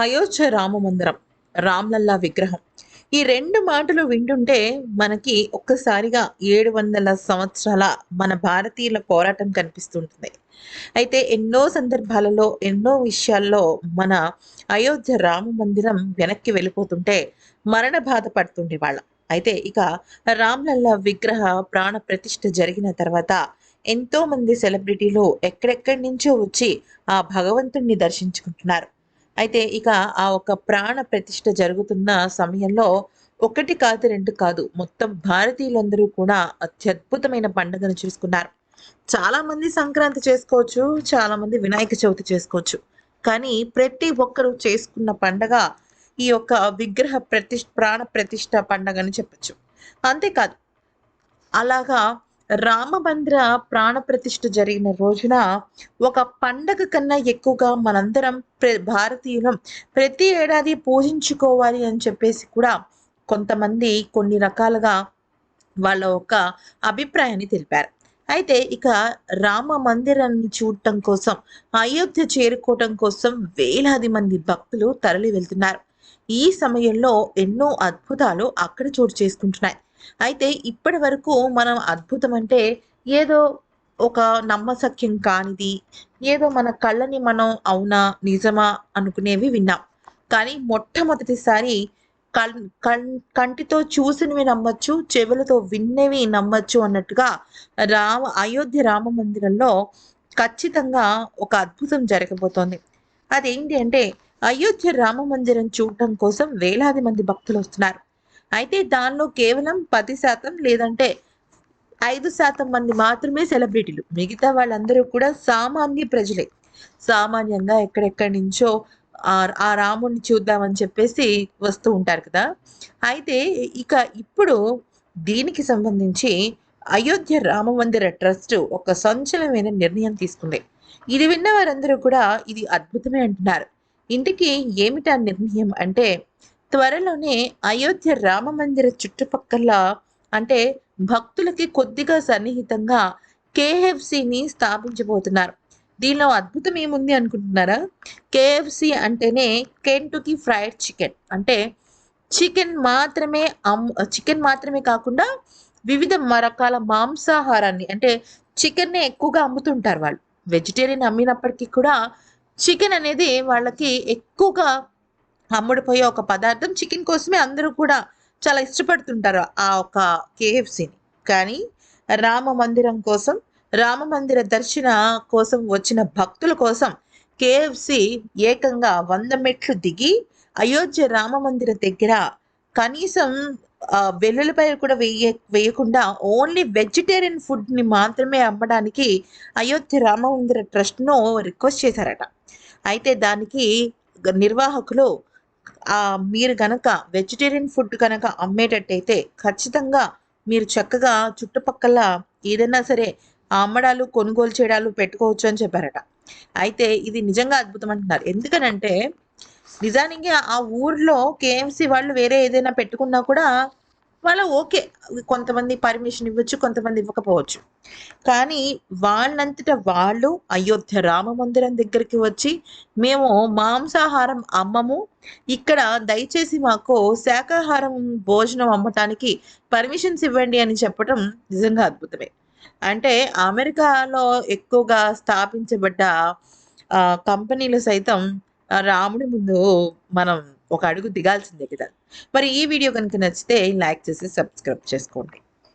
అయోధ్య రామ మందిరం రామ్లల్లా విగ్రహం. ఈ రెండు మాటలు వింటుంటే మనకి ఒక్కసారిగా ఏడు వందల సంవత్సరాల మన భారతీయుల పోరాటం కనిపిస్తుంటుంది. అయితే ఎన్నో సందర్భాలలో ఎన్నో విషయాల్లో మన అయోధ్య రామ మందిరం వెనక్కి వెళ్ళిపోతుంటే మరణ బాధ పడుతుండే వాళ్ళ. అయితే ఇక రామ్లల్లా విగ్రహ ప్రాణ ప్రతిష్ఠ జరిగిన తర్వాత ఎంతో మంది సెలబ్రిటీలు ఎక్కడెక్కడి నుంచో వచ్చి ఆ భగవంతుణ్ణి దర్శించుకుంటున్నారు. అయితే ఇక ఆ ఒక ప్రాణ ప్రతిష్ఠ జరుగుతున్న సమయంలో ఒకటి కాదు రెండు కాదు మొత్తం భారతీయులందరూ కూడా అత్యద్భుతమైన పండుగను చూసుకున్నారు. చాలా మంది సంక్రాంతి చేసుకోవచ్చు చాలా మంది వినాయక చవితి చేసుకోవచ్చు. కానీ ప్రతి ఒక్కరూ చేసుకున్న పండగ ఈ యొక్క విగ్రహ ప్రతిష్ఠ ప్రాణ ప్రతిష్ఠ పండగ అని చెప్పచ్చు. అంతేకాదు అలాగా రామ మందిర ప్రాణ ప్రతిష్ఠ జరిగిన రోజున ఒక పండగ కన్నా ఎక్కువగా మనందరం ప్ర భారతీయులం ప్రతి ఏడాది పూజించుకోవాలి అని చెప్పేసి కూడా కొంతమంది కొన్ని రకాలుగా వాళ్ళ ఒక అభిప్రాయాన్ని తెలిపారు. అయితే ఇక రామ మందిరాన్ని చూడటం కోసం అయోధ్య చేరుకోవటం కోసం వేలాది మంది భక్తులు తరలి వెళ్తున్నారు ఈ సమయంలో ఎన్నో అద్భుతాలు అక్కడ చోటు చేసుకుంటున్నాయి. అయితే ఇప్పటి వరకు మనం అద్భుతం అంటే ఏదో ఒక నమ్మసక్యం కానిది ఏదో మన కళ్ళని మనం అవునా నిజమా అనుకునేవి విన్నాం. కానీ మొట్టమొదటిసారి కన్ కంటితో చూసినవి నమ్మచ్చు చెవులతో విన్నవి నమ్మచ్చు అన్నట్టుగా రామ అయోధ్య రామ మందిరంలో ఖచ్చితంగా ఒక అద్భుతం జరగబోతోంది. అదేంటి అంటే అయోధ్య రామ మందిరం చూడటం కోసం వేలాది మంది భక్తులు వస్తున్నారు. అయితే దానిలో కేవలం పది శాతం లేదంటే ఐదు శాతం మంది మాత్రమే సెలబ్రిటీలు. మిగతా వాళ్ళందరూ కూడా సామాన్య ప్రజలే. సామాన్యంగా ఎక్కడెక్కడి నుంచో ఆ రాముడిని చూద్దామని చెప్పేసి వస్తూ ఉంటారు కదా. అయితే ఇక ఇప్పుడు దీనికి సంబంధించి అయోధ్య రామ మందిర ట్రస్ట్ ఒక సంచలనమైన నిర్ణయం తీసుకుంది. ఇది విన్న వారందరూ కూడా ఇది అద్భుతమే అంటున్నారు. ఇంటికి ఏమిటా నిర్ణయం అంటే త్వరలోనే అయోధ్య రామ మందిర చుట్టుపక్కల అంటే భక్తులకి కొద్దిగా సన్నిహితంగా కేఎఫ్సిని స్థాపించబోతున్నారు. దీనిలో అద్భుతం ఏముంది అనుకుంటున్నారా? కేఎఫ్సి అంటేనే కెంటుకి ఫ్రైడ్ చికెన్. అంటే చికెన్ మాత్రమే అమ్ చికెన్ మాత్రమే కాకుండా వివిధ రకాల మాంసాహారాన్ని అంటే చికెన్నే ఎక్కువగా అమ్ముతుంటారు వాళ్ళు. వెజిటేరియన్ అమ్మినప్పటికీ కూడా చికెన్ అనేది వాళ్ళకి ఎక్కువగా అమ్ముడిపోయే ఒక పదార్థం చికెన్ కోసమే అందరూ కూడా చాలా ఇష్టపడుతుంటారు ఆ ఒక కేఎఫ్సీని కానీ రామ మందిరం కోసం రామ మందిర దర్శన కోసం వచ్చిన భక్తుల కోసం కేఎఫ్సి ఏకంగా వంద మెట్లు దిగి అయోధ్య రామ మందిర దగ్గర కనీసం వెల్లుల్లిపాయ కూడా వేయ వేయకుండా ఓన్లీ వెజిటేరియన్ ఫుడ్ని మాత్రమే అమ్మడానికి అయోధ్య రామ మందిర ట్రస్ట్ను రిక్వెస్ట్ చేశారట. అయితే దానికి నిర్వాహకులు మీరు కనుక వెజిటేరియన్ ఫుడ్ కనుక అమ్మేటట్టయితే ఖచ్చితంగా మీరు చక్కగా చుట్టుపక్కల ఏదైనా సరే అమ్మడాలు కొనుగోలు చేయడాలు పెట్టుకోవచ్చు అని చెప్పారట. అయితే ఇది నిజంగా అద్భుతం అంటున్నారు. ఎందుకనంటే నిజానికి ఆ ఊర్లో కేఎంసీ వాళ్ళు వేరే ఏదైనా పెట్టుకున్నా కూడా వాళ్ళ ఓకే కొంతమంది పర్మిషన్ ఇవ్వచ్చు కొంతమంది ఇవ్వకపోవచ్చు. కానీ వాళ్ళంతట వాళ్ళు అయోధ్య రామ మందిరం దగ్గరికి వచ్చి మేము మాంసాహారం అమ్మము ఇక్కడ దయచేసి మాకు శాకాహారం భోజనం అమ్మటానికి పర్మిషన్స్ ఇవ్వండి అని చెప్పడం నిజంగా అద్భుతమే. అంటే అమెరికాలో ఎక్కువగా స్థాపించబడ్డ కంపెనీలు సైతం రాముడి ముందు మనం ఒక అడుగు దిగాల్సిందే కదా. మరి ఈ వీడియో కనుక నచ్చితే లైక్ చేసి సబ్స్క్రైబ్ చేసుకోండి.